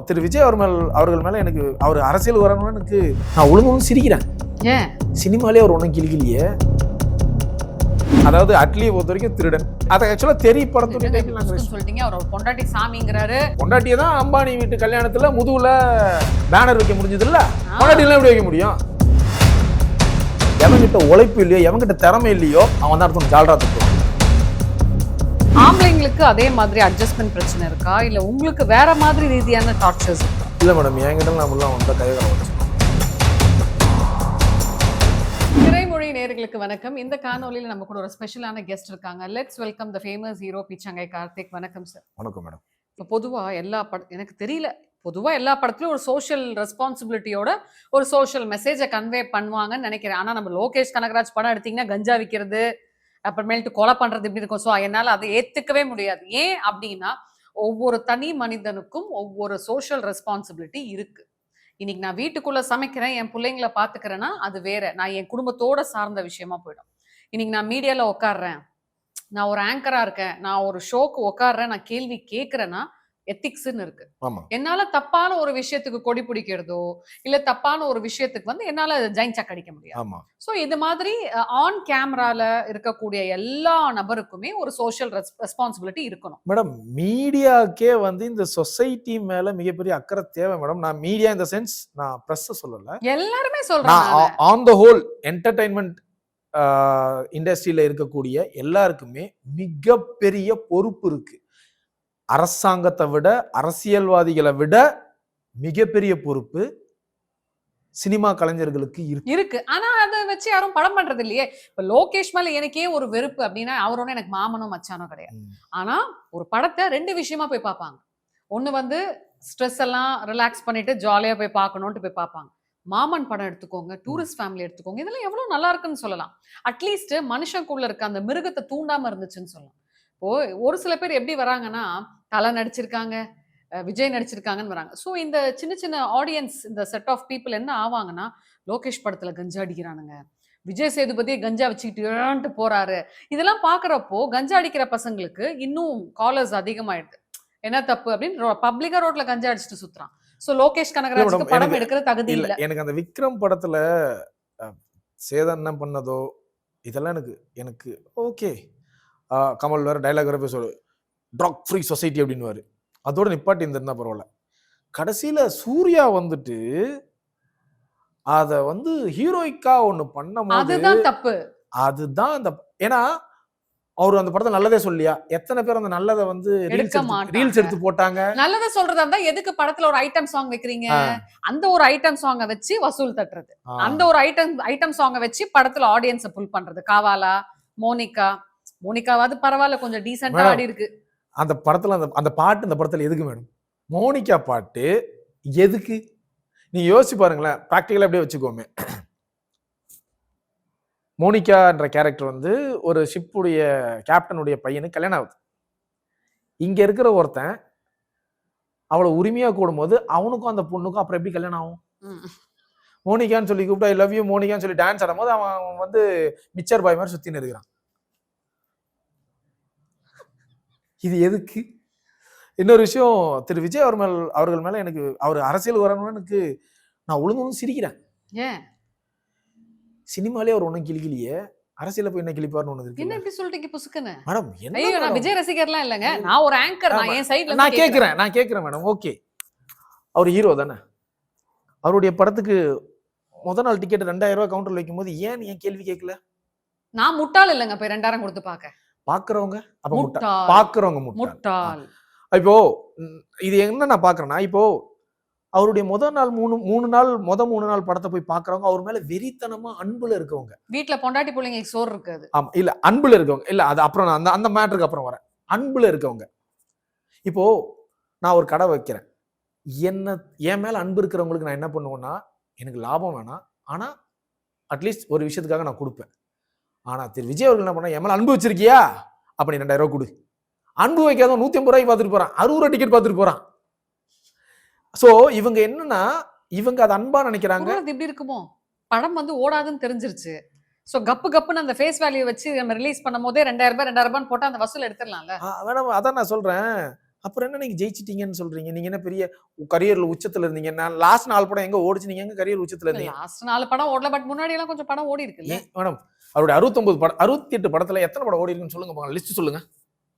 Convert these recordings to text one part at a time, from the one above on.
திரு விஜய் அவர்கள் அவர்கள் மேல எனக்கு அவர் அரசியல் வரணும்னு எனக்கு நான் ஒழுங்கு சிரிக்கிறேன். ஏன்? சினிமாலே அவர் ஒன்றும் கிளிக்கிலையே அதாவது அட்லியை பொறுத்த வரைக்கும் திருடன். அதை ஆக்சுவலா தெரிய படத்துடைய சொல்லிட்டீங்க. அவர் பொண்டாட்டி சாமிங்கிறாரு. பொண்டாட்டியை தான் அம்பானி வீட்டு கல்யாணத்துல முதுகுல பேனர் வைக்க முடிஞ்சது இல்ல பொண்டாட்டிலாம் எப்படி வைக்க முடியும்? எவன்கிட்ட உழைப்பு இல்லையோ எவன்கிட்ட திறமை இல்லையோ அவன் தான் அடுத்த ஜால்ரா ஆம்பளைங்களுக்கு அதே மாதிரி அட்ஜஸ்ட்மெண்ட் பிரச்சனை இருக்கா? இல்ல உங்களுக்கு வேற மாதிரி ரீதியான டார்ச்சர்ஸ் இருக்கா? இல்ல மேடம் என்கிட்ட வந்த கைகளை உடச்சு திரைமொழி நேயர்களுக்கு வணக்கம். இந்த காணொலியில நம்ம கூட ஒரு ஸ்பெஷலான கெஸ்ட் இருக்காங்க. Let's welcome the famous hero Pichangai Karthik வணக்கம் சார் வணக்கம் மேடம் இப்போ பொதுவா எல்லா பட எனக்கு தெரியல. பொதுவா எல்லா படத்துலயும் ஒரு சோஷியல் ரெஸ்பான்சிபிலிட்டியோட ஒரு சோஷியல் மெசேஜை கன்வே பண்ணுவாங்கன்னு நினைக்கிறேன். ஆனா நம்ம லோகேஷ் கனகராஜ் படம் எடுத்தீங்கன்னா கஞ்சா விற்கிறது அப்புறமேல்ட்டு கொலை பண்றது இப்படி இருக்கும். ஸோ என்னால் அதை ஏற்றுக்கவே முடியாது. ஏன் அப்படின்னா ஒவ்வொரு தனி மனிதனுக்கும் ஒவ்வொரு சோஷியல் ரெஸ்பான்சிபிலிட்டி இருக்கு. இன்னைக்கு நான் வீட்டுக்குள்ள சமைக்கிறேன் என் பிள்ளைங்கள பாத்துக்கிறேன்னா அது வேற. நான் என் குடும்பத்தோட சார்ந்த விஷயமா போயிடும். இன்னைக்கு நான் மீடியால உட்காடுறேன் நான் ஒரு ஆங்கரா இருக்கேன். நான் ஒரு ஷோக்கு உட்காடுறேன் நான் கேள்வி கேட்கறேன்னா எத்திக்ஸ்ன்னு இருக்கு. என்னால தப்பான ஒரு விஷயத்துக்கு கொடி பிடிக்கிறதோ இல்ல தப்பான ஒரு விஷயத்துக்கு வந்து என்னால ஜெயின் சக் அடிக்க முடியாது. ஸோ இது மாதிரி ஆன் கேமரால இருக்கக்கூடிய எல்லா நபருக்குமே ஒரு சோஷியல் ரெஸ்பான்சிபிலிட்டி இருக்கணும். மேடம் மீடியாக்கே வந்து இந்த சொசைட்டி மேல மிகப்பெரிய அக்கறை தேவை மேடம். நான் மீடியா இந்த சென்ஸ் நான் ப்ரெஸ் சொல்லல. எல்லாருமே சொல்றாங்க ஆன் த ஹோல் என்டர்டைன்மெண்ட் இண்டஸ்ட்ரியில இருக்கக்கூடிய எல்லாருக்குமே மிகப்பெரிய பொறுப்பு இருக்கு. அரசாங்கத்தை விட அரசியல்வாதிகளை விட மிகப்பெரிய பொறுப்பு சினிமா கலைஞர்களுக்கு இருக்கு. இருக்கு. ஆனா அதை வச்சு யாரும் படம் பண்றது இல்லையே இப்ப லோகேஷ் மேல எனக்கே ஒரு வெறுப்பு அப்படின்னா அவரோட எனக்கு மாமனோ மச்சானோ கிடையாது. ஆனா ஒரு படத்தை ரெண்டு விஷயமா போய் பார்ப்பாங்க. ஒண்ணு வந்து ஸ்ட்ரெஸ் எல்லாம் ரிலாக்ஸ் பண்ணிட்டு ஜாலியா போய் பார்க்கணும்ட்டு போய் பார்ப்பாங்க. மாமன் படம் எடுத்துக்கோங்க டூரிஸ்ட் ஃபேமிலி எடுத்துக்கோங்க இதெல்லாம் எவ்வளவு நல்லா இருக்குன்னு சொல்லலாம். அட்லீஸ்ட் மனுஷனுக்குள்ள இருக்க அந்த மிருகத்தை தூண்டாம இருந்துச்சுன்னு சொல்லலாம். இப்போ ஒரு சில பேர் எப்படி வராங்கன்னா தலை நடிச்சிருக்காங்க விஜய் நடிச்சிருக்காங்கன்னு வராங்க. ஸோ இந்த சின்ன சின்ன ஆடியன்ஸ் இந்த செட் ஆஃப் பீப்புள் என்ன ஆவாங்கன்னா லோகேஷ் படத்துல கஞ்சா அடிக்கிறானுங்க. விஜய் சேதுபதியை கஞ்சா வச்சுக்கிட்டு போறாரு. இதெல்லாம் பாக்குறப்போ கஞ்சா அடிக்கிற பசங்களுக்கு இன்னும் காலர்ஸ் அதிகமாயிடுது. என்ன தப்பு அப்படின்னு பப்ளிக்கா ரோட்ல கஞ்சா அடிச்சுட்டு சுத்துறான். சோ லோகேஷ் கனகராஜுக்கு படம் எடுக்கிற தகுதி இல்ல எனக்கு அந்த விக்ரம் படத்துல அஹ், சேதன்னம் பண்ணதோ இதெல்லாம் எனக்கு எனக்கு ஓகே கமல் வேற டைலாக் வேற பேசுவாரு ட்ரக் ஃப்ரீ சொசைட்டி அப்படின்னுவாரு. அதோட நிப்பாட்டி இருந்திருந்தா பரவாயில்ல. கடைசியில சூர்யா வந்துட்டு அத வந்து ஹீரோயிக்கா ஒண்ணு பண்ணும்போது அதுதான் தப்பு. அதுதான் அந்த ஏன்னா அவர் அந்த படத்தை நல்லதே சொல்லியா? எத்தனை பேர் அந்த நல்லதை வந்து. ரீல்ஸ் எடுத்து போட்டாங்க? நல்லத சொல்றதா இருந்தா எதுக்கு படத்துல ஒரு ஐட்டம் சாங் வைக்கிறீங்க? அந்த ஒரு ஐட்டம் சாங்கை வச்சு வசூல் தட்டுறது. அந்த ஒரு ஐட்டம் ஐட்டம் சாங்கை வச்சு படத்துல ஆடியன்ஸை புல் பண்றது. காவாலா? மோனிகா? மோனிகாவாவது பரவாயில்ல கொஞ்சம் மேடம், ஆடி இருக்கு அந்த படத்துல அந்த அந்த பாட்டு அந்த படத்துல எதுக்கு மேடம் மோனிகா பாட்டு எதுக்கு? நீங்க யோசிச்சு பாருங்களேன். ப்ராக்டிக்கலா அப்படியே வச்சுக்கோமே. மோனிகான்ற கேரக்டர் வந்து ஒரு ஷிப்புடைய கேப்டனுடைய பையனுக்கு கல்யாணம் ஆகுது. இங்க இருக்கிற ஒருத்தன் அவளை உரிமையா கூடும்போது அவனுக்கும் அந்த பொண்ணுக்கும் அப்புறம் எப்படி கல்யாணம் ஆகும். மோனிகான்னு சொல்லி கூப்பிட்டு ஐ லவ் யூ மோனிகான்னு சொல்லி டான்ஸ் ஆடும்போது அவன் அவன் வந்து மிச்சர் பாய் மாதிரி சுத்தின்னு இருக்கிறான். இது எதுக்கு? இன்னொரு விஷயம் திரு விஜய் அவர் மேல் அவர்கள் மேல எனக்கு அவர் அரசியல் வரணும்னு எனக்கு நான் ஒழுங்கு சிரிக்கிறேன். ஏன் சினிமாலே அவர் ஒன்றும் கிளிக்கலையே அரசியல போய் என்ன கிளிப்பார்னு ஒன்று என்ன இருக்கு இப்படி சொல்றீங்க புசுக்குன்னு? மேடம் என்ன ஐயோ நான்? விஜய் ரசிகர்லாம் இல்லைங்க. நான் ஒரு ஆங்கர் நான். என் சைடுல நான் கேட்கிறேன் நான் கேட்கிறேன் மேடம். ஓகே. அவர் ஹீரோ தானே. அவருடைய படத்துக்கு முத நாள் டிக்கெட் ரெண்டாயிரம் ரூபாய் கவுண்டர்ல வைக்கும்போது ஏன் ஏன் கேள்வி கேட்கல? நான் முட்டாள் இல்லைங்க போய் ரெண்டாயிரம் கொடுத்து பாக்க பாக்குறவங்க அப்ப முட்டா முட்டாள். பாக்குறவங்க முட்டா முட்டாள். இப்போ இது என்ன நான் பாக்குறேன்னா இப்போ அவருடைய முத நாள் மூணு மூணு நாள் முத மூணு நாள் படத்தை போய் பாக்குறவங்க அவர் மேல வெறித்தனமா அன்புல இருக்கவங்க. வீட்ல பொண்டாட்டி பிள்ளைங்களுக்கு சோறு இருக்காது. ஆமா இல்ல அன்புல இருக்கவங்க இல்ல அது அப்புறம் நான் அந்த அந்த மேட்டருக்கு அப்புறம் வரேன். அன்புல இருக்கவங்க. இப்போ நான் ஒரு கடை வைக்கிறேன். என்ன என் மேல அன்பு இருக்கிறவங்களுக்கு நான் என்ன பண்ணுவேன்னா எனக்கு லாபம் வேணாம். ஆனா அட்லீஸ்ட் ஒரு விஷயத்துக்காக நான் கொடுப்பேன். ஆனா திரு விஜய் அவர்கள் என்ன பண்ணா என் மேல அன்பு வச்சிருக்கியா? அப்ப நீ ரெண்டாயிரம் ரூபாய் கொடு. அன்பு வைக்காதவன் நூத்தி ஐம்பது ரூபாய்க்கு பார்த்துட்டு போறான். அறுபது ரூபாய் டிக்கெட் பார்த்துட்டு போறான். சோ இவங்க என்னன்னா இவங்க அதை அன்பா நினைக்கிறாங்க. எப்படி இருக்குமோ? படம் வந்து ஓடாதுன்னு தெரிஞ்சிருச்சு. சோ கப்பு கப்புன்னு அந்த ஃபேஸ் வேல்யூ வச்சு நம்ம ரிலீஸ் பண்ணும் போதே ரெண்டாயிரம் ரூபாய் ரெண்டாயிரம் ரூபாய் போட்டா அந்த வசூல் எடுத்துடலாம்ல? மேடம் அதான் நான் சொல்றேன். அப்புறம் என்ன நீங்க ஜெயிச்சிட்டீங்கன்னு சொல்றீங்க? நீங்க என்ன பெரிய கரியர்ல உச்சத்துல இருந்தீங்க? நான் லாஸ்ட் நாலு படம் எங்க ஓடிச்சு? நீங்க எங்க கரியர் உச்சத்துல இருந்தீங்க? லாஸ்ட் நாலு படம் ஓடல பட் முன்னாடி எல்லாம் கொஞ்சம் படம் ஓடி இருக்குல்ல ஏன் மேடம் அவருடைய அறுபத்தொன்பது படம் அறுபத்தி எட்டு படத்துல எத்தனை படம் ஓடி இருக்குன்னு சொல்லுங்க லிஸ்ட் சொல்லுங்க.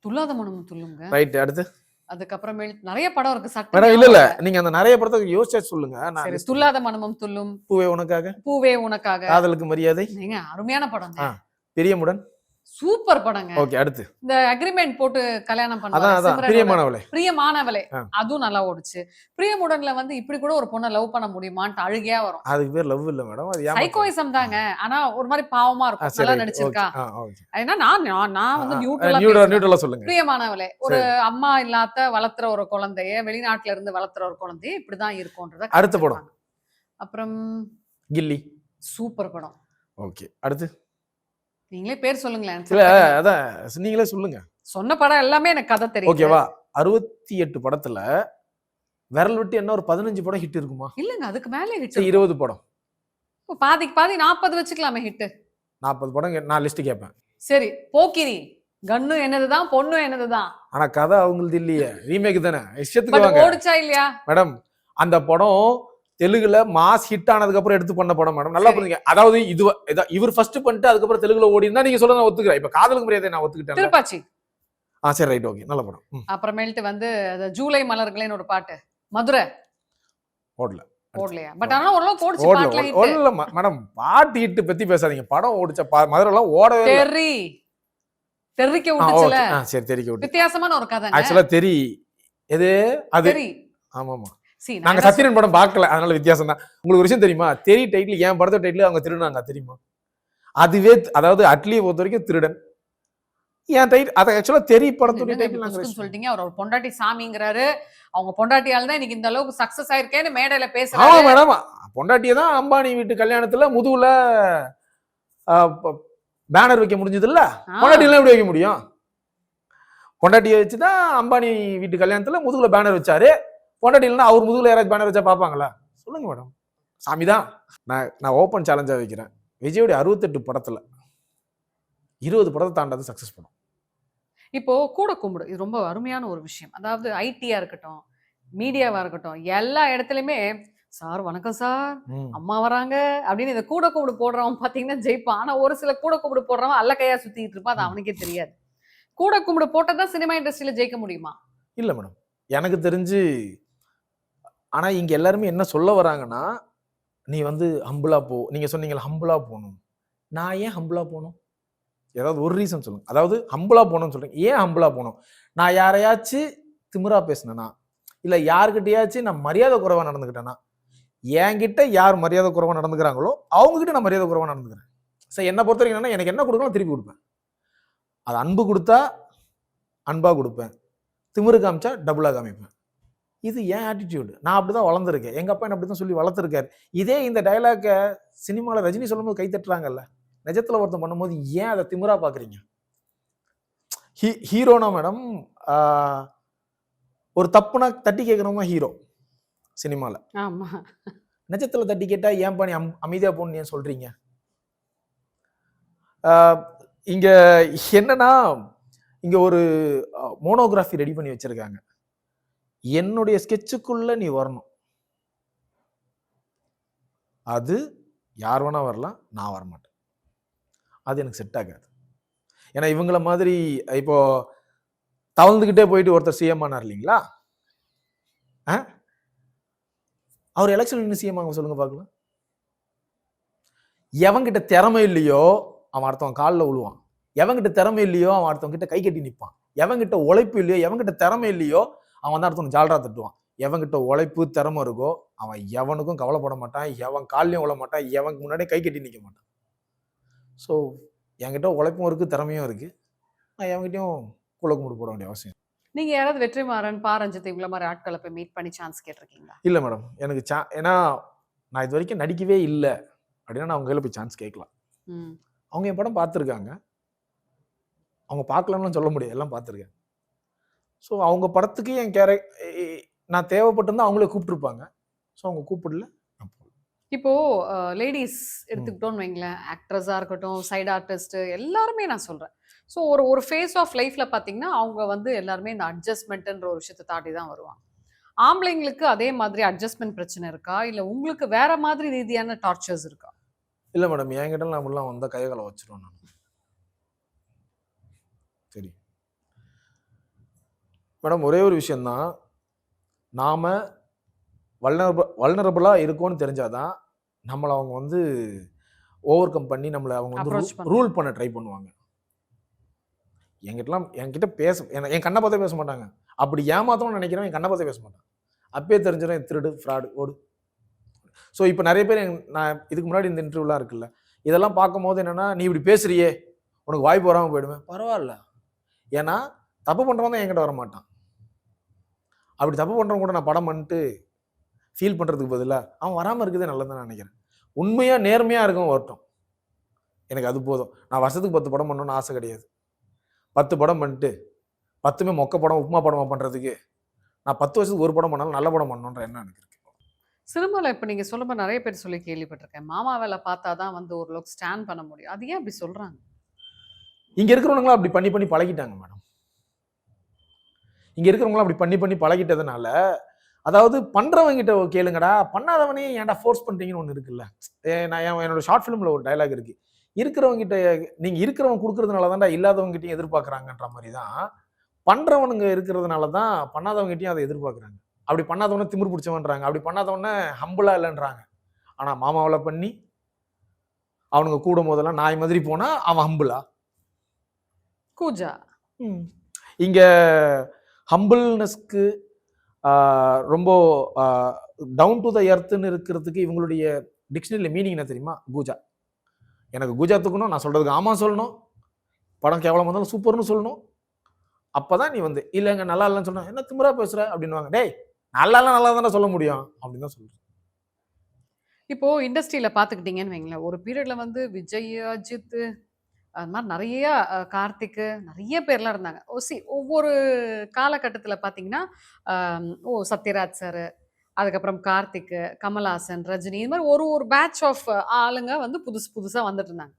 துல்லாத மனம் துள்ளுங்க ரைட் அடுத்து? அதுக்கப்புறமேல் நிறைய படம் இருக்கு சட்ட மேடம் இல்ல இல்ல. நீங்க அந்த நிறைய படத்தை யோசிச்சா சொல்லுங்க. துல்லாத மனமும் துள்ளும் பூவே உனக்காக? பூவே உனக்காக. காதலுக்கு மரியாதை? அருமையான படம். பெரியமுடன்? சூப்பர் படங்க. ஓகே அடுத்து. இந்த அக்ரிமெண்ட் போட்டு கல்யாணம் அதான் பிரியமானவளே. பிரியமானவளே. அதுவும் நல்லா ஓடுச்சு. பிரியமுடன்ல வந்து இப்படி கூட ஒரு பொண்ணை லவ் பண்ண முடியுமான்ட்டு அழுகையா வரும். அதுக்கு பேர் லவ் இல்ல மேடம் அது. சைக்கோயிசம் தாங்க. ஆனா ஒரு மாதிரி பாவமா இருக்கும். நல்லா நடிச்சிருக்கா. ஏன்னா நான் நான் வந்து நியூட்ரலா நியூட்ரல் சொல்லுங்க. பிரியமானவளே ஒரு அம்மா இல்லாத வளர்த்துற ஒரு குழந்தைய வெளிநாட்டுல இருந்து வளர்த்துற ஒரு குழந்தைய இப்படிதான் இருக்கும்ன்றத அடுத்த படம். அப்புறம் கில்லி. சூப்பர் படம். ஓகே அடுத்து. நீங்களே பேர் சொல்லுங்களேன் இல்ல அதான் நீங்களே சொல்லுங்க. சொன்ன படம் எல்லாமே எனக்கு கதை தெரியும் ஓகேவா அறுபத்தி எட்டு படத்துல விரல் விட்டு என்ன ஒரு பதினஞ்சு படம் ஹிட் இருக்குமா? இல்லங்க அதுக்கு மேலே ஹிட் இருபது படம். பாதிக்கு பாதி நாற்பது வச்சுக்கலாமே ஹிட் நாற்பது படம் நான் லிஸ்ட் கேட்பேன் சரி போக்கிரி. கன்னு என்னதுதான் பொண்ணு என்னதுதான்? ஆனா கதை அவங்களுக்கு இல்லையே. ரீமேக் தானே. இஷ்டத்துக்கு ஓடிச்சா இல்லையா? மேடம் அந்த படம் தெலுங்குல மாஸ் ஹிட் ஆனதுக்கு அப்புறம் எடுத்து பண்ண படம் மேடம் நல்லா. புரிஞ்சுங்க. அதாவது இது இவர் ஃபர்ஸ்ட் பண்ணிட்டு அதுக்கப்புறம் தெலுங்குல ஓடி இருந்தா நீங்க சொல்ல நான் ஒத்துக்கிறேன். இப்ப காதலுக்கு மரியாதை நான் ஒத்துக்கிட்டேன் திருப்பாச்சி. ஆ சரி ரைட் ஓகே நல்ல படம். அப்புறமேல்ட்டு வந்து ஜூலை மலர்களேன்னு ஒரு பாட்டு. மதுரை. ஓடல. ஓடலையா? பட் ஆனா ஓடிச்சு பாட்டுல ஓடல, ம- மேடம் பாட்டு ஹிட் பத்தி பேசாதீங்க. படம் ஓடிச்ச மதுரை எல்லாம் ஓடவே தெறிக்க ஆ, விட்டுச்சுல. சரி தெரிக்க விட்டு. வித்தியாசமான ஒரு கதை ஆக்சுவலா தெரி. எது? அது தெரி. நாங்க சத்திரன் படம் பார்க்கல. அதனால வித்தியாசம் தான் உங்களுக்கு ஒரு விஷயம் தெரியுமா? தெரி டைட்டில் என் படத்தோட டைட்டில் அவங்க திருடுனாங்க தெரியுமா? அதுவே அதாவது அட்லியை பொறுத்த வரைக்கும் திருடன். என் டைட்டில் அதை ஆக்சுவலா தெரி படத்துடைய டைட்டில் நாங்க புஸ்குன்னு வச்சிருக்கோம். சொல்லிட்டீங்க? அவர் ஒரு பொண்டாட்டி சாமிங்கிறாரு. அவங்க பொண்டாட்டியால தான் இன்னைக்கு இந்த அளவுக்கு சக்சஸ் ஆயிருக்கேன்னு மேடையில ஆமா பேசுறாரு மேடம் பொண்டாட்டியை தான் அம்பானி வீட்டு கல்யாணத்துல முதுகுல பேனர் வைக்க முடிஞ்சது இல்ல ஆ, பொண்டாட்டிலாம் எப்படி வைக்க முடியும்? பொண்டாட்டியை வச்சு தான் அம்பானி வீட்டு கல்யாணத்துல முதுகுல பேனர் வச்சாரு. இல்லைன்னா அவர் முதுகுல யாராச்சும் பேனர் வச்சா பார்ப்பாங்களா? சொல்லுங்க மேடம் சாமி தான். நான் நான் ஓப்பன் சேலஞ்சா வைக்கிறேன். விஜயோடைய அறுபத்தெட்டு படத்துல இருபது படத்தை தாண்டாது சக்சஸ் படம் இப்போ கூட கும்பிடு. இது ரொம்ப அருமையான ஒரு விஷயம். அதாவது ஐடியா இருக்கட்டும் மீடியாவா இருக்கட்டும் எல்லா இடத்துலயுமே சார் வணக்கம் சார். அம்மா வராங்க. அப்படின்னு இந்த கூட கும்பிடு போடுறவன் பாத்தீங்கன்னா ஜெயிப்பான் ஆனா ஒரு சில கூட கும்பிடு போடுறவன் அல்ல கையா சுத்திட்டு இருப்பான். அது அவனுக்கே தெரியாது. கூட கும்பிடு போட்டதான் சினிமா இண்டஸ்ட்ரியில ஜெயிக்க முடியுமா? இல்ல மேடம் எனக்கு தெரிஞ்சு ஆனால் இங்கே எல்லாருமே என்ன சொல்ல வராங்கன்னா நீ வந்து ஹம்பிளா போ. நீங்கள் சொன்னீங்கல்ல ஹம்பிளா போகணும். நான் ஏன் ஹம்புளாக போகணும்? ஏதாவது ஒரு ரீசன் சொல்லுங்கள் அதாவது ஹம்பிளா போகணும்னு சொல்கிறேன் ஏன் ஹம்பிளா போகணும்? நான் யாரையாச்சும் திமிரா பேசினேன்னா இல்லை யார்கிட்டயாச்சும் நான் மரியாதை குறைவாக நடந்துக்கிட்டேன்னா என்கிட்ட யார் மரியாதை குறைவாக நடந்துக்கிறாங்களோ அவங்ககிட்ட நான் மரியாதை குறைவாக நடந்துக்கிறேன். சரி என்னை பொறுத்த வரைக்கும் என்னன்னா, எனக்கு என்ன கொடுக்கணும் திருப்பி கொடுப்பேன். அது அன்பு கொடுத்தா அன்பாக கொடுப்பேன். திமிரு காமிச்சா டபுளாக காமிப்பேன். இது ஏன் ஆட்டிடியூடு நான் அப்படிதான் வளர்ந்துருக்கேன். எங்க அப்பா என்ன அப்படிதான் சொல்லி வளர்த்துருக்காரு. இதே இந்த டைலாக்கை சினிமாவில் ரஜினி சொல்லும்போது கை தட்டுறாங்கல்ல. நிஜத்துல ஒருத்தன் பண்ணும்போது ஏன் அதை திமிரா பாக்குறீங்க? ஹீ ஹீரோனா மேடம் ஒரு தப்புனா தட்டி கேட்கறவங்க ஹீரோ சினிமால ஆமா. நிஜத்துல தட்டி கேட்டா ஏன் பண்ணி அம் அமைதியா போன்னு ஏன் சொல்றீங்க? ஆஹ் இங்க என்னன்னா இங்க ஒரு மோனோகிராஃபி ரெடி பண்ணி வச்சிருக்காங்க. என்னுடைய ஸ்கெட்சுக்குள்ள நீ வரணும். அது யார் வேணா வரலாம் நான் வரமாட்டேன். அது எனக்கு செட் ஆகாது. ஏன்னா இவங்கள மாதிரி இப்போ தவழ்ந்துக்கிட்டே போயிட்டு ஒருத்தர் சிஎம் ஆனார் இல்லைங்களா? ஆ? அவர் எலெக்ஷன் நின்று சிஎம் ஆக சொல்லுங்க பார்க்கலாம். எவன்கிட்ட திறமை இல்லையோ அவன் அடுத்தவன் காலில் விழுவான் எவன்கிட்ட திறமை இல்லையோ அவன் அடுத்தவன் கிட்ட கை கட்டி நிற்பான் எவன்கிட்ட உழைப்பு இல்லையோ எவன்கிட்ட திறமை இல்லையோ அவன் தான் அடுத்தவன் ஜால்ரா தட்டுவான். எவன்கிட்ட உழைப்பு திறமை இருக்கோ அவன் எவனுக்கும் கவலைப்பட மாட்டான் எவன் கால்லையும் விழ மாட்டான் எவனுக்கு முன்னாடி கை கட்டி நிற்க மாட்டான். ஸோ என்கிட்ட உழைப்பும் இருக்கு திறமையும் இருக்கு. நான் எவன்கிட்டயும் குள்ள கும்பிடு போட வேண்டிய அவசியம் நீங்க யாராவது வெற்றிமாறன் பா ரஞ்சித் இவ்வளவு மாதிரி ஆட்களை போய் மீட் பண்ணி சான்ஸ் கேட்டிருக்கீங்களா? இல்லை மேடம் எனக்கு சா ஏன்னா நான் இது வரைக்கும் நடிக்கவே இல்லை. அப்படின்னா நான் அவங்க கையில் போய் சான்ஸ் கேட்கலாம். ம். அவங்க என் படம் பார்த்துருக்காங்க. அவங்க பார்க்கலன்னு சொல்ல முடியாது. எல்லாம் பார்த்துருக்காங்க ஸோ அவங்க படத்துக்கு என் கேர நான் தேவைப்பட்டிருந்தா அவங்களே கூப்பிட்டுருப்பாங்க. ஸோ அவங்க கூப்பிடல. நான். இப்போ லேடிஸ் எடுத்துக்கிட்டோம்னு வைங்களேன். ஆக்ட்ரஸா இருக்கட்டும் சைடு ஆர்டிஸ்ட் எல்லாருமே நான் சொல்றேன். ஸோ ஒரு ஒரு ஃபேஸ் ஆஃப் லைஃப்ல பார்த்தீங்கன்னா அவங்க வந்து எல்லாருமே இந்த அட்ஜஸ்ட்மெண்ட்ன்ற ஒரு விஷயத்தை தாண்டி தான் வருவாங்க. ஆம்பளைங்களுக்கு அதே மாதிரி அட்ஜஸ்ட்மெண்ட் பிரச்சனை இருக்கா? இல்ல உங்களுக்கு வேற மாதிரி ரீதியான டார்ச்சர்ஸ் இருக்கா? இல்லை மேடம் என்கிட்ட நம்மளாம் வந்தால் கைகளை வச்சிருவோம் நான் சரி மேடம் ஒரே ஒரு விஷயந்தான் நாம் வல்னரப வல்னரபுளாக இருக்கோன்னு தெரிஞ்சாதான் நம்மளை அவங்க வந்து ஓவர் கம் பண்ணி நம்மளை அவங்க வந்து. ரூல் பண்ண ட்ரை பண்ணுவாங்க. என்கிட்டலாம் என்கிட்ட பேச என் கண்ணை பார்த்தே பேச மாட்டாங்க. அப்படி ஏமாத்தணும்னு நினைக்கிறவன் என் கண்ணை பார்த்தே பேச மாட்டான். அப்பயே தெரிஞ்சிடும் திருடு ஃப்ராடு ஓடு. ஸோ இப்போ நிறைய பேர் நான் இதுக்கு முன்னாடி இந்த இன்டர்வியூலாம் இருக்குல்ல இதெல்லாம் பார்க்கும்போது என்னன்னா நீ இப்படி பேசுறியே உனக்கு வாய்ப்பு வராமல் போயிடுவேன் பரவாயில்ல. ஏன்னா தப்பு பண்ணுறவன் தான் என்கிட்ட வர மாட்டான் அப்படி தப்பு பண்ணுறவங்க கூட நான் படம் பண்ணிட்டு ஃபீல் பண்ணுறதுக்கு பதிலாக அவன் வராமல் இருக்கிறதே நல்லதுன்னு நினைக்கிறேன். உண்மையாக நேர்மையாக இருக்கும் வரட்டும். எனக்கு அது போதும். நான் வருஷத்துக்கு பத்து படம் பண்ணணும்னு ஆசை கிடையாது. பத்து படம் பண்ணிட்டு பத்துமே மொக்க படம் உப்புமா படமாக பண்ணுறதுக்கு நான் பத்து வருஷத்துக்கு ஒரு படம் பண்ணாலும் நல்ல படம் பண்ணணுன்ற எண்ணம் எனக்கு இருக்கு. சினிமாவில் இப்போ நீங்கள் சொல்லும்போது நிறைய பேர் சொல்லி கேள்விப்பட்டிருக்கேன். மாமா வேலை பார்த்தா தான் வந்து ஒரு லுக் ஸ்டாண்ட் பண்ண முடியும். அது ஏன் அப்படி சொல்றாங்க? இங்க இருக்கிறவங்களாம் அப்படி பண்ணி பண்ணி பழகிட்டாங்க மேடம். இங்க இருக்கிறவங்களாம் அப்படி பண்ணி பண்ணி பழகிட்டதுனால அதாவது பண்றவங்க கிட்ட கேளுங்கடா பண்ணாதவனே ஏன்டா ஃபோர்ஸ் பண்றீங்கன்னு ஒன்று இருக்குல்ல? நான் என் என்னோட ஷார்ட் ஃபிலிம்ல ஒரு டயலாக் இருக்கு. இருக்கிறவங்க கிட்ட நீங்க இருக்கிறவங்க கொடுக்கறதுனால தான்டா இல்லாதவங்க கிட்டயும் எதிர்பார்க்கறாங்கன்ற மாதிரி தான் பண்றவனுங்க இருக்கிறதுனால தான் பண்ணாதவங்க கிட்டயும் அதை எதிர்பார்க்கறாங்க. அப்படி பண்ணாதவன திமிர் பிடிச்சவன்றாங்க. அப்படி பண்ணாதவன ஹம்பிளா இல்லைன்றாங்க. ஆனா மாமாவில பண்ணி அவனுங்க கூடும் போதெல்லாம் நாய் மாதிரி போனா அவன் ஹம்பிளா கூஜா. இங்க ஹம்பிள்னஸ்க்கு ரொம்ப டவுன் டு த எர்த்துன்னு இருக்கிறதுக்கு இவங்களுடைய டிக்ஷனரியில் மீனிங் என்ன தெரியுமா? கூஜா. எனக்கு கூஜா தூக்கணும் நான் சொல்கிறதுக்கு ஆமா சொல்லணும். படம் கேவலம் வந்தாலும் சூப்பர்னு சொல்லணும். அப்பதான் நீ வந்து இல்லைங்க நல்லா இல்லைன்னு சொன்னா என்ன திமுறா பேசுகிற அப்படின்னுவாங்க. டேய் நல்லா நல்லா தானே சொல்ல முடியும்? அப்படின்னு தான் சொல்கிறேன் இப்போ இண்டஸ்ட்ரியில பாத்துக்கிட்டீங்கன்னு வைங்களேன். ஒரு பீரியட்ல வந்து விஜய் அஜித் அது மாதிரி நிறைய அஹ், கார்த்திக் நிறைய பேர்லாம் இருந்தாங்க. ஓ சி ஒவ்வொரு காலகட்டத்தில் பார்த்தீங்கன்னா ஓ சத்யராஜ் சார் அதுக்கப்புறம் கார்த்திக் கமல்ஹாசன் ரஜினி இது மாதிரி ஒரு ஒரு பேட்ச் ஆஃப் ஆளுங்க வந்து புதுசு புதுசாக வந்துட்டு இருந்தாங்க.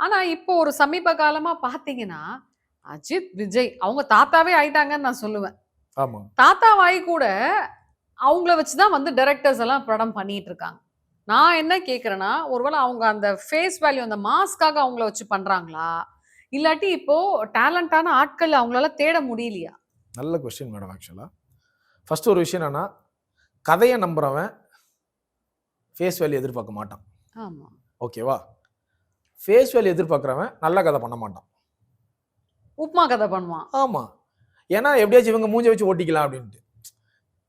ஆனால் இப்போ ஒரு சமீப காலமாக பார்த்தீங்கன்னா அஜித் விஜய் அவங்க தாத்தாவே ஆயிட்டாங்கன்னு நான் சொல்லுவேன். தாத்தாவாய் கூட அவங்கள வச்சு தான் வந்து டைரக்டர்ஸ் எல்லாம் படம் பண்ணிட்டு இருக்காங்க. நான் என்ன கேட்குறேன்னா ஒருவேளை அவங்க அந்த ஃபேஸ் வேல்யூ அந்த மாஸ்க்காக அவங்கள வச்சு பண்றாங்களா? இல்லாட்டி இப்போ டேலண்டான ஆட்கள் அவங்களால தேட முடியலையா? நல்ல கொஸ்டின் மேடம் ஆக்சுவலாக ஃபர்ஸ்ட் ஒரு விஷயம் என்னன்னா கதையை நம்புறவன் ஃபேஸ் வேல்யூ எதிர்பார்க்க மாட்டான். ஆமா. ஓகேவா ஃபேஸ் வேல்யூ எதிர்பார்க்குறவன் நல்ல கதை பண்ண மாட்டான். உப்மா கதை பண்ணுவான். ஆமாம் ஏன்னா எப்படியாச்சும் இவங்க மூஞ்ச வச்சு ஓட்டிக்கலாம் அப்படின்ட்டு.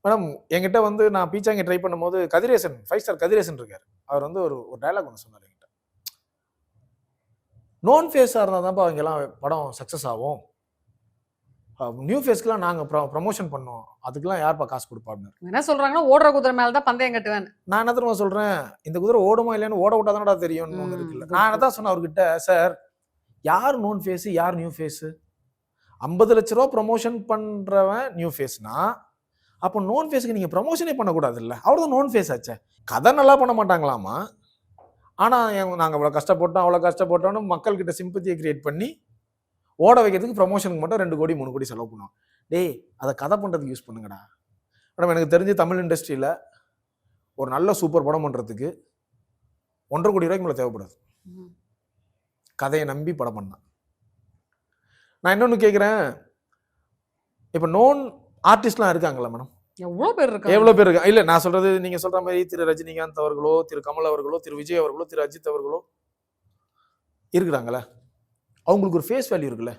மேடம் என்கிட்ட வந்து நான் பீச்சாங்க ட்ரை பண்ணும்போது கதிரேசன் ஃபைவ் ஸ்டார் கதிரேசன் இருக்கார். அவர் வந்து ஒரு ஒரு டயலாக் ஒன்று சொன்னார் என்கிட்ட. நோன் ஃபேஸாக இருந்தால் தான்ப்பா அவங்கெல்லாம் படம் சக்ஸஸ் ஆகும். நியூ ஃபேஸ்க்குலாம் நாங்கள் ப்ரொ ப்ரமோஷன் பண்ணோம் அதுக்கெல்லாம் யார்ப்பா காசு கொடுப்பா அப்படின்னு இவங்க என்ன சொல்றாங்கன்னா ஓடுற குதிரை மேல தான் பந்தயம் கட்டுவேன் நான் என்ன தெரியுமா சொல்றேன்? இந்த குதிரை ஓடுமா இல்லையான்னு ஓட விட்டா தானடா தெரியும்னு ஒன்று இருக்குல்ல. நான் good. தான் சொன்னேன் அவர்கிட்ட சார் யார் நோன் ஃபேஸ் யார் நியூ ஃபேஸ் ஐம்பது லட்ச ரூபா ப்ரமோஷன் பண்றவன் நியூ ஃபேஸ்னா அப்போ நோன் ஃபேஸ்க்கு நீங்க ப்ரமோஷனே பண்ணக்கூடாது இல்லை அவ்வளோதான் நோன் ஃபேஸ் ஆச்சே. கதை நல்லா பண்ண மாட்டாங்களாமா? ஆனா எங்க- நாங்க அவ்வளோ கஷ்டப்பட்டோம் அவ்வளோ கஷ்டப்பட்டோம்னு மக்கள்கிட்ட சிம்பத்தியை கிரியேட் பண்ணி ஓட வைக்கிறதுக்கு ப்ரமோஷனுக்கு மட்டும் ரெண்டு கோடி மூணு கோடி செலவு பண்ணுவோம் டேய் அதை கதை பண்றதுக்கு யூஸ் பண்ணுங்கடா. மேடம் எனக்கு தெரிஞ்சு தமிழ் இண்டஸ்ட்ரியில ஒரு நல்ல சூப்பர் படம் பண்ணுறதுக்கு ஒன்றரை கோடி ரூபாய்க்கு மேலே தேவைப்படாது. கதையை நம்பி படம் பண்ணான் நான் இன்னொன்று கேட்குறேன் இப்போ நோன் ஆர்டிஸ்ட்லாம் இருக்காங்களா மேடம் எவ்வளவு பேர் இருக்காங்க? எவ்வளோ பேர் இருக்கா இல்லை நான் சொல்கிறது நீங்கள் சொல்கிற மாதிரி திரு ரஜினிகாந்த் அவர்களோ திரு கமல் அவர்களோ திரு விஜய் அவர்களோ திரு அஜித் அவர்களோ இருக்கிறாங்களே அவங்களுக்கு ஒரு ஃபேஸ் வேல்யூ இருக்குல்ல?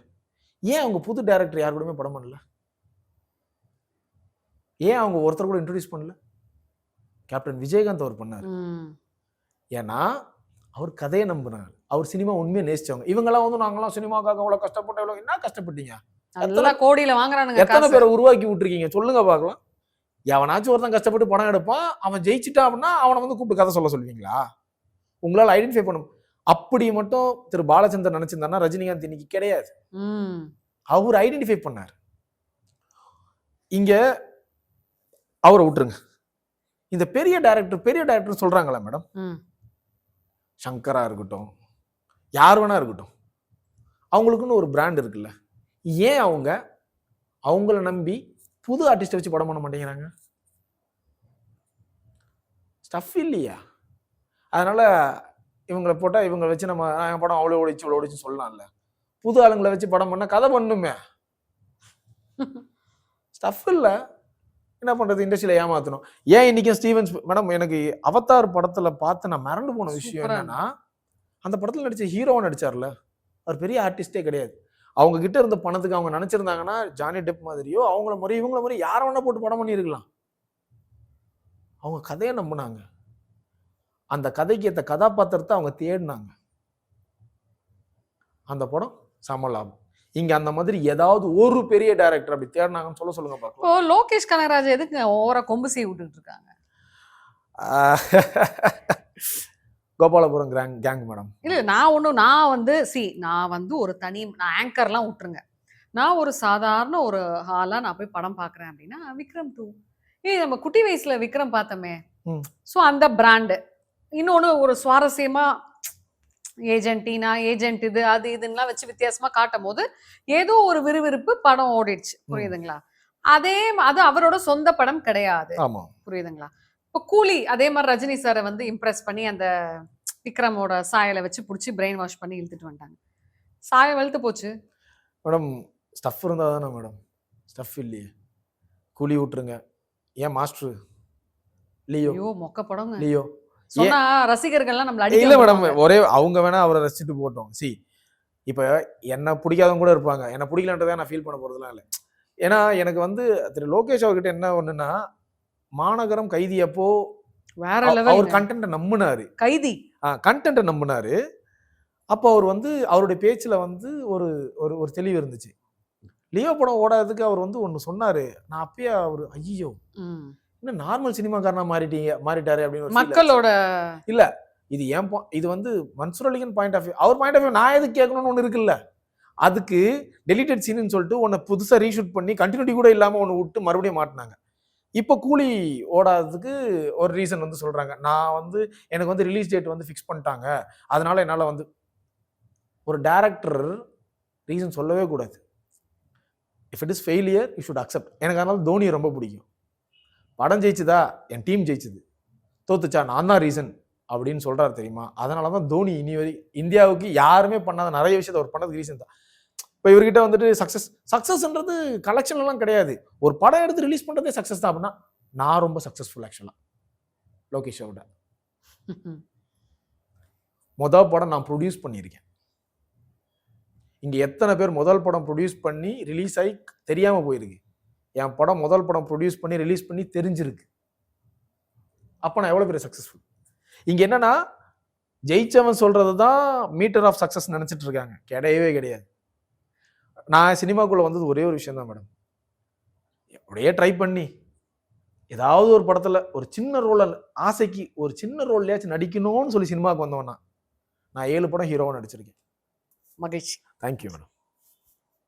ஏன் அவங்க புது டைரக்டர் யார் கூடயுமே படம் பண்ணல? ஏன் அவங்க ஒருத்தர் கூட இன்ட்ரடியூஸ் பண்ணல? கேப்டன் விஜயகாந்த் அவர் பண்ணார். ஏன்னா அவர் கதையை நம்பினார். அவர் சினிமா உண்மையை நேசிச்சவங்க. இவங்கெல்லாம் வந்து நாங்களாம் சினிமாக்காக அவ்வளோ கஷ்டப்பட்டு எவ்வளோ என்ன கஷ்டப்பட்டீங்க? நல்லா கோடியில வாங்குறானுங்க எத்தனை பேரை உருவாக்கி விட்டுருக்கீங்க? சொல்லுங்க பார்க்கலாம். எவனாச்சும் ஒருத்தன் கஷ்டப்பட்டு படம் எடுப்பான். அவன் ஜெயிச்சிட்டான் அப்படின்னா அவனை வந்து கூப்பிட்டு கதை சொல்ல சொல்லுவீங்களா? உங்களால் ஐடென்டிஃபை பண்ண அப்படி மட்டும் திரு பாலச்சந்தர் நினைச்சிருந்தாருன்னா ரஜினிகாந்த் இன்னைக்கு கிடையாது. ம். அவர் ஐடென்டிஃபை பண்ணார். இங்க அவரை விட்டுருங்க. இந்த பெரிய டைரக்டர் பெரிய டைரக்டர் சொல்றாங்களா மேடம். சங்கரா இருக்கட்டும் யார் வேணா இருக்கட்டும். அவங்களுக்குன்னு ஒரு பிராண்ட் இருக்குல்ல. ஏன் அவங்க அவங்கள நம்பி புது ஆர்டிஸ்ட்டை வச்சு படம் பண்ண மாட்டேங்கிறாங்க? ஸ்டஃப் இல்லையா? அதனால இவங்களை போட்டா இவங்களை வச்சு நம்ம "ஆ, என் படம் அவ்வளோ ஓடிச்சு இவ்வளோ ஓடிச்சு சொல்லலாம்ல. புது ஆளுங்களை வச்சு படம் பண்ணா கதை பண்ணுமே. ஸ்டஃப் இல்ல. என்ன பண்றது? இண்டஸ்ட்ரியில ஏமாத்தணும். ஏன் இன்னைக்கும் ஸ்டீவன்ஸ் மேடம் எனக்கு அவதார் படத்துல பார்த்து நான் மறந்து போன விஷயம் என்னன்னா அந்த படத்துல நடிச்ச ஹீரோவா நடிச்சார்ல. அவர் பெரிய ஆர்டிஸ்டே கிடையாது. அவங்க கிட்ட இருந்த பணத்துக்கு அவங்க நினைச்சிருந்தாங்கன்னா ஜானி டெப் மாதிரியோ அவங்கள மாதிரி இவங்கள மாதிரி யாரை வேணா போட்டு படம் பண்ணியிருக்கலாம். அவங்க கதையை நம்பினாங்க. அந்த கதைக்கு ஏற்ற கதாபாத்திரத்தை அவங்க தேடினாங்க. அந்த படம் சம லாபம். இங்க அந்த மாதிரி ஏதாவது ஒரு பெரிய டைரக்டர் அப்படி தேடினாங்கன்னு சொல்ல சொல்லுங்க பார்க்கலாம் லோகேஷ் கனகராஜ் எதுக்கு ஓவரா கொம்பு செய்ய விட்டுட்டு இருக்காங்க? கோபாலபுரம் கேங் கேங் மேடம் இல்ல நான் ஒண்ணு நான் வந்து சி நான் வந்து ஒரு தனி நான் ஆங்கர்லாம் விட்டுருங்க. நான் ஒரு சாதாரண ஒரு ஹாலா நான் போய் படம் பார்க்கறேன் அப்படின்னா விக்ரம் டூ ஏய் நம்ம குட்டி வயசுல விக்ரம் பார்த்தோமே. ஸோ அந்த பிராண்டு இன்னொன்னு ஒரு சுவாரஸ்யமா ஏஜென்டினா ஏஜென்ட் இது அது இதுன்னெலாம் வச்சு வித்தியாசமா காட்டும் போது ஏதோ ஒரு விறுவிறுப்பு படம் ஓடிடுச்சு. புரியுதுங்களா? அதே அது அவரோட சொந்த படம் கிடையாது. புரியுதுங்களா? இப்போ கூலி அதே மாதிரி ரஜினி சாரை வந்து இம்ப்ரெஸ் பண்ணி அந்த விக்ரமோட சாயலை வச்சு பிடிச்சி பிரெயின் வாஷ் பண்ணி இழுத்துட்டு வந்துட்டாங்க. சாயம் வெளுத்து போச்சு. மேடம் ஸ்டஃப் இருந்தா தானே மேடம்? ஸ்டஃப் இல்லையே. கூலி விட்டுருங்க ஏன் மாஸ்டர் லியோ. ஐயோ மொக்க படங்க லியோ. சொன்னா ரசிகர்கள்லாம் நம்மள அடிக்க இல்ல மேடம். ஒரே அவங்க வேணா அவரை ரசிச்சுட்டு போட்டோம் சி இப்ப என்ன பிடிக்காதவங்க கூட இருப்பாங்க. என்ன பிடிக்கலன்றதை நான் ஃபீல் பண்ண போறதுலாம் இல்லை. ஏன்னா எனக்கு வந்து திரு லோகேஷ் அவர்கிட்ட என்ன ஒண்ணுன்னா மாநகரம் கைதி அப்போ வேற அவ- அவர் கண்டென்ட்டை நம்பினாரு. கைதி. கண்டென்ட்டை நம்பினாரு. அப்போ அவர் வந்து அவருடைய பேச்சுல வந்து ஒரு ஒரு ஒரு தெளிவு இருந்துச்சு. லியோ படம் ஓடாததுக்கு அவர் வந்து ஒன்னு சொன்னாரு. நான் அப்பயே அவர் ஐயோ. இன்னும் நார்மல் சினிமாக்காரனா மாறிட்டீங்க மாறிட்டாரு அப்படின்னு. மக்களோட இது ஏன் இது வந்து Mansoor Ali Khan point of view our point of view நான் எதுக்கு கேட்கணும்னு ஒன்று இருக்குல்ல. அதுக்கு டெலிட்டட் சீன்னு சொல்லிட்டு உன்னை புதுசாக ரீஷூட் பண்ணி கண்டினியூட்டி கூட இல்லாமல் ஒன்று விட்டு மறுபடியும் மாட்டினாங்க. இப்போ கூலி ஓடாததுக்கு ஒரு ரீசன் வந்து சொல்கிறாங்க நான் வந்து எனக்கு வந்து ரிலீஸ் டேட் வந்து ஃபிக்ஸ் பண்ணிட்டாங்க. அதனால் என்னால் வந்து ஒரு டேரக்டர் ரீசன் சொல்லவே கூடாது. If it is failure you should accept எனக்கு அதனால தோனியை ரொம்ப பிடிக்கும். படம் ஜெயிச்சுதா? என் டீம் ஜெயிச்சுது. தோத்துச்சா? நான் தான் ரீசன் அப்படின்னு சொல்கிறார் தெரியுமா? அதனால தான் தோனி இனி வரை இந்தியாவுக்கு யாருமே பண்ணாத நிறைய விஷயத்த அவர் பண்ணதுக்கு ரீசன் தான். இப்போ இவர்கிட்ட வந்துட்டு சக்ஸஸ் சக்ஸஸ்ன்றது கலெக்ஷன்லாம் கிடையாது. ஒரு படம் எடுத்து ரிலீஸ் பண்ணுறதே சக்ஸஸ் தான் அப்படின்னா நான் ரொம்ப சக்ஸஸ்ஃபுல் ஆக்சுவலாக லோகேஷோட மொதல் படம் நான் ப்ரொடியூஸ் பண்ணியிருக்கேன். இங்கே எத்தனை பேர் முதல் படம் ப்ரொடியூஸ் பண்ணி ரிலீஸ் ஆகி தெரியாமல் போயிருக்கு. என் படம் முதல் படம் ப்ரொடியூஸ் பண்ணி ரிலீஸ் பண்ணி தெரிஞ்சிருக்கு. அப்போ நான் எவ்வளோ பெரிய சக்ஸஸ்ஃபுல் இங்கே என்னன்னா ஜெயிச்சவன் சொல்றது தான் மீட்டர் ஆஃப் சக்ஸஸ் நினச்சிட்டு இருக்காங்க. கிடையவே கிடையாது. நான் சினிமாக்குள்ளே வந்தது ஒரே ஒரு விஷயம் தான் மேடம். அப்படியே ட்ரை பண்ணி ஏதாவது ஒரு படத்தில் ஒரு சின்ன ரோல் ஆசைக்கு ஒரு சின்ன ரோல்லையாச்சும் நடிக்கணும்னு சொல்லி சினிமாவுக்கு வந்தவனா நான். ஏழு படம் ஹீரோவாக நடிச்சிருக்கேன். மகிழ்ச்சி. Thank you madam